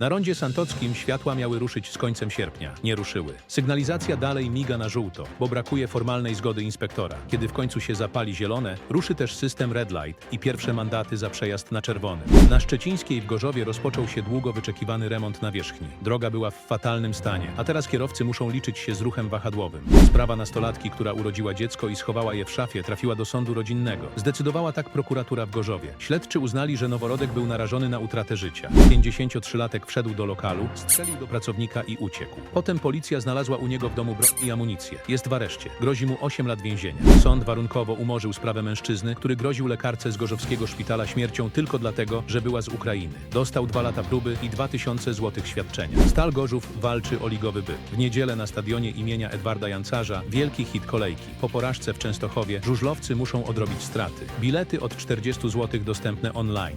Na rondzie Santockim światła miały ruszyć z końcem sierpnia. Nie ruszyły. Sygnalizacja dalej miga na żółto, bo brakuje formalnej zgody inspektora. Kiedy w końcu się zapali zielone, ruszy też system red light i pierwsze mandaty za przejazd na czerwony. Na Szczecińskiej w Gorzowie rozpoczął się długo wyczekiwany remont nawierzchni. Droga była w fatalnym stanie, a teraz kierowcy muszą liczyć się z ruchem wahadłowym. Sprawa nastolatki, która urodziła dziecko i schowała je w szafie, trafiła do sądu rodzinnego. Zdecydowała tak prokuratura w Gorzowie. Śledczy uznali, że noworodek był narażony na utratę życia. 53-latek wszedł do lokalu, strzelił do pracownika i uciekł. Potem policja znalazła u niego w domu broń i amunicję. Jest w areszcie. Grozi mu 8 lat więzienia. Sąd warunkowo umorzył sprawę mężczyzny, który groził lekarce z gorzowskiego szpitala śmiercią tylko dlatego, że była z Ukrainy. Dostał 2 lata próby i 2000 złotych świadczenia. Stal Gorzów walczy o ligowy byt. W niedzielę na stadionie imienia Edwarda Jancarza wielki hit kolejki. Po porażce w Częstochowie żużlowcy muszą odrobić straty. Bilety od 40 zł dostępne online.